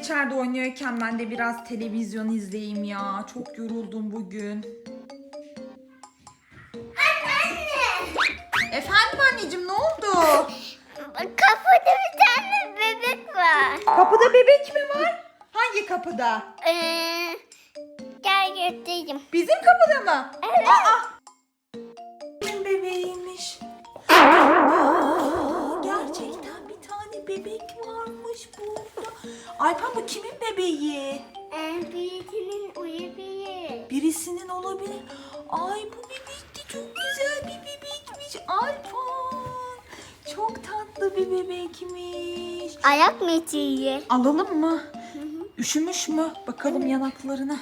içeride oynuyorken ben de biraz televizyon izleyeyim ya. Çok yoruldum bugün. Efendim anneciğim ne oldu? Kapıda bir tane bebek var. Kapıda bebek mi var? Hangi kapıda? Ee, gel göstereyim. Bizim kapıda mı? Evet. Aa! Alpan bu kimin bebeği? Ee, birisinin uyuduğu. Birisinin olabilir. Ay bu bebek de çok güzel bir bebekmiş. Alpan. Çok tatlı bir bebekmiş. Ayak metiği. Alalım mı? Üşümüş mü? Bakalım yanaklarına.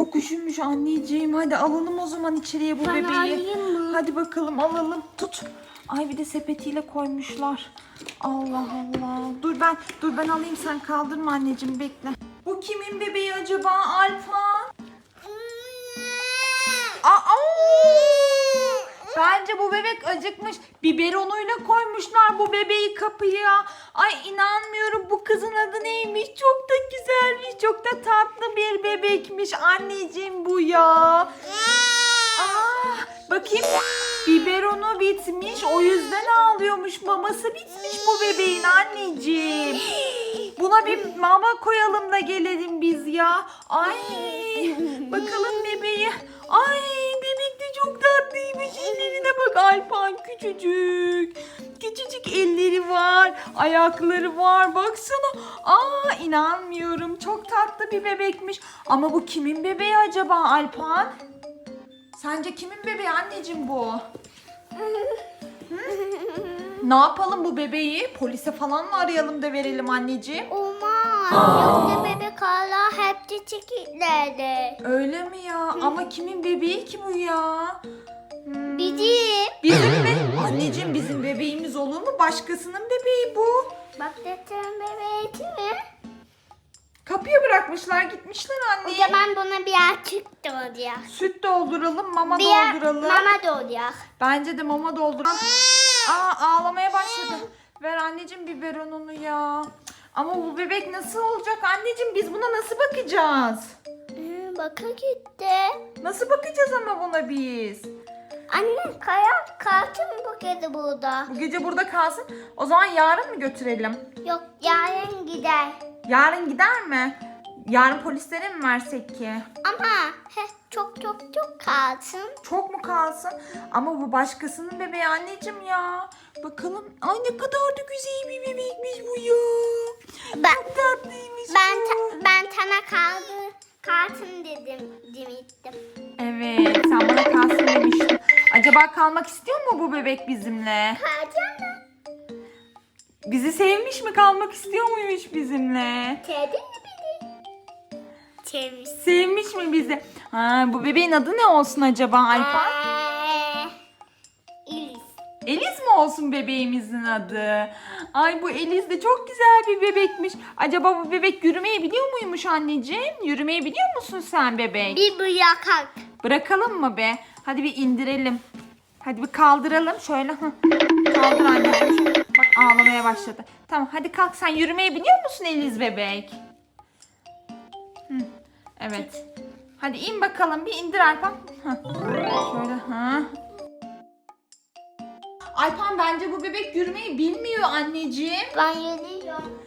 Çok üşümüş anneciğim. Hadi alalım o zaman içeriye bu Ben bebeği. alayım mı? Hadi bakalım alalım. Tut. Ay bir de sepetiyle koymuşlar. Allah Allah. Dur ben dur ben alayım sen kaldırma anneciğim bekle. Bu kimin bebeği acaba Alfa? Bence bu bebek acıkmış. Biberonuyla koymuşlar bu bebeği kapıya. Ay inanmıyorum bu kızın adı neymiş? Çok da güzelmiş. Çok da tatlı bir bebekmiş. Anneciğim bu ya. Aa, bakayım. Biberonu bitmiş. O yüzden ağlıyormuş. Maması bitmiş bu bebeğin anneciğim. Buna bir mama koyalım da gelelim biz ya. Ay bakalım bebeği. Ay de çok tatlıymış. Ellerine bak Alpan küçücük. Küçücük elleri var. Ayakları var. Baksana. Aa inanmıyorum. Çok tatlı bir bebekmiş. Ama bu kimin bebeği acaba Alpan? Sence kimin bebeği anneciğim bu? Ne yapalım bu bebeği? Polise falan mı arayalım da verelim anneciğim? Yoksa bebek hala hepsi çekitlerde. Öyle mi ya? Ama kimin bebeği ki bu ya? Hmm, Bizim. Bizim mi? Anneciğim bizim bebeğimiz olur mu? Başkasının bebeği bu. Bak detem bebeği mi? Kapıya bırakmışlar gitmişler O anne. zaman buna birazcık doğacak. Süt dolduralım, mama Bir dolduralım. mama doğacak. Bence de mama dolduralım. Aa ağlamaya başladı. Ver anneciğim biberonunu ya. Ama bu bebek nasıl olacak anneciğim? Biz buna nasıl bakacağız? Hı, Baka gitti. Nasıl bakacağız ama buna biz? Anne kaya mı bu kedi burada? Bu gece burada kalsın. O zaman yarın mı götürelim? Yok yarın gider. Yarın gider mi? Yarın polislere mi versek ki? Ama heh, çok çok çok kalsın. Çok mu kalsın? Ama bu başkasının bebeği anneciğim ya. Bakalım. Ay ne kadar da güzel bir bebekmiş bu ya. Ben Çok tatlıymış ben ta- ben sana kaldı kartın dedim demiştim. Evet sen bana kalsın demiştin. Acaba kalmak istiyor mu bu bebek bizimle? Kalacak mı? Bizi sevmiş mi kalmak istiyor muymuş bizimle? Sevdin mi beni? Sevmiş. Sevmiş mi bizi? Ha, bu bebeğin adı ne olsun acaba Alpan? Eee, İlis. Eliz mi olsun bebeğimizin adı? Ay bu Eliz de çok güzel bir bebekmiş. Acaba bu bebek yürümeyi biliyor muymuş anneciğim? Yürümeyi biliyor musun sen bebek? Bir bırakak. Bırakalım mı be? Hadi bir indirelim. Hadi bir kaldıralım. Şöyle. Hı. Kaldır anneciğim. Bak ağlamaya başladı. Tamam hadi kalk sen yürümeyi biliyor musun Eliz bebek? Hı. Evet. Hadi in bakalım bir indir Alpan. Şöyle. Hı. Alpan bence bu bebek yürümeyi bilmiyor anneciğim. Ben geliyorum.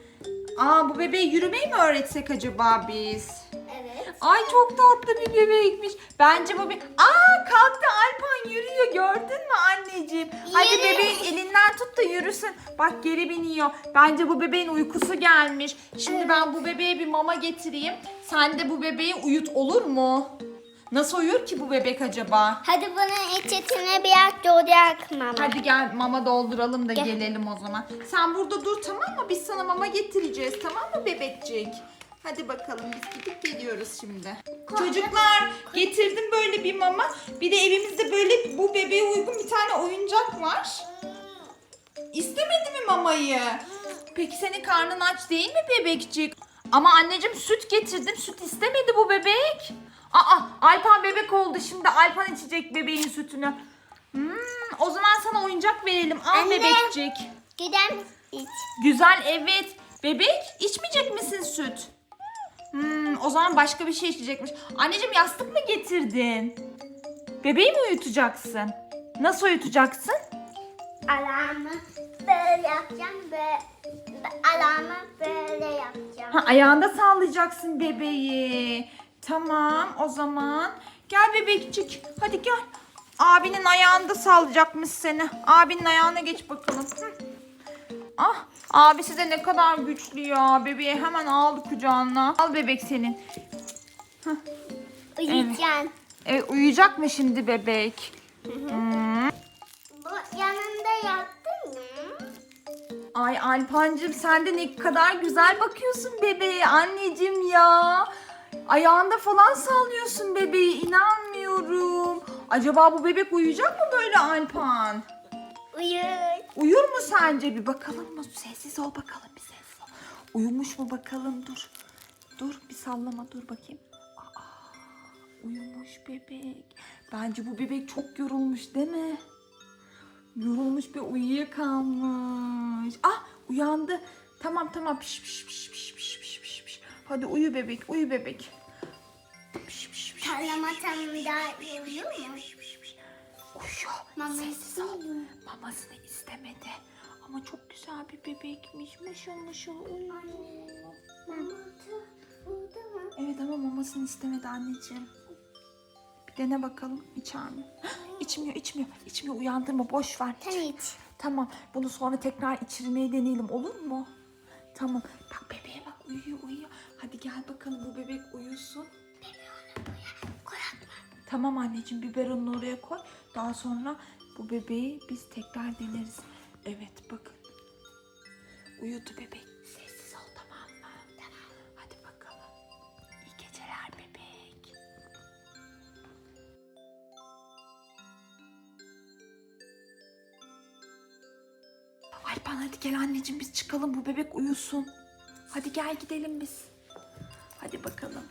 Aa bu bebeğe yürümeyi mi öğretsek acaba biz? Evet. Ay çok tatlı bir bebekmiş. Bence bu bir... Aa kalktı Alpan yürüyor gördün mü anneciğim? Hadi Yürü. bebeğin elinden tut da yürüsün. Bak geri biniyor. Bence bu bebeğin uykusu gelmiş. Şimdi ben bu bebeğe bir mama getireyim. Sen de bu bebeği uyut olur mu? Nasıl uyur ki bu bebek acaba? Hadi bunun içine biraz doğacak mama. Hadi gel mama dolduralım da Gel. gelelim o zaman. Sen burada dur tamam mı? Biz sana mama getireceğiz tamam mı bebekcik? Hadi bakalım biz gidip geliyoruz şimdi. Çocuklar getirdim böyle bir mama. Bir de evimizde böyle bu bebeğe uygun bir tane oyuncak var. İstemedi mi mamayı? Peki senin karnın aç değil mi bebekcik? Ama anneciğim süt getirdim. Süt istemedi bu bebek. Aa Alpan bebek oldu şimdi. Alpan içecek bebeğin sütünü. Hmm, o zaman sana oyuncak verelim. Al Anne. bebekcik. Gider misin? Güzel evet. Bebek içmeyecek misin süt? Hmm, o zaman başka bir şey içecekmiş. Anneciğim yastık mı getirdin? Bebeği mi uyutacaksın? Nasıl uyutacaksın? Alarmı böyle yapacağım ve alarmı böyle yapacağım. Ha, ayağında sallayacaksın bebeği. Tamam o zaman. Gel bebekçik. Hadi gel. Abinin ayağında sallayacakmış seni. Abinin ayağına geç bakalım. Hı. Ah abi size ne kadar güçlü ya. Bebeği hemen aldı kucağına. Al bebek senin. Uyuyacağım. Evet uyuyacak mı şimdi bebek? Hmm. Bu yanında yattın mı? Ay Alpancığım sen de ne kadar güzel bakıyorsun bebeğe anneciğim ya. Ayağında falan sallıyorsun bebeği. İnanmıyorum. Acaba bu bebek uyuyacak mı böyle Alpan? Uyur. Uyur mu sence? Bir bakalım mı? Sessiz ol bakalım bir sessiz ol. Uyumuş mu bakalım? Dur. Dur bir sallama dur bakayım. Aa, uyumuş bebek. Bence bu bebek çok yorulmuş değil mi? Yorulmuş ve uyuyakalmış. Ah uyandı. Tamam tamam piş piş piş piş piş piş piş. Hadi uyu bebek uyu bebek. Tarlama tanımda uyuyor mu? Uyuyor. Mama Sessiz ol. Mamasını istemedi. Ama çok güzel bir bebekmiş. Mışıl mışıl uyuyor. Burada mı? Evet ama mamasını istemedi anneciğim. Bir dene bakalım içer mi? içmiyor içmiyor. İçmiyor uyandırma boş ver. Sen iç. Tamam bunu sonra tekrar içirmeye deneyelim olur mu? Tamam. Bak bebeğe bak uyuyor uyuyor. Hadi gel bakalım bu bebek uyusun. Tamam anneciğim biberonunu oraya koy. Daha sonra bu bebeği biz tekrar deneriz. Evet bakın. Uyudu bebek. Sessiz ol tamam mı? Tamam. Hadi bakalım. İyi geceler bebek. Alpan hadi gel anneciğim biz çıkalım bu bebek uyusun. Hadi gel gidelim biz. Hadi bakalım.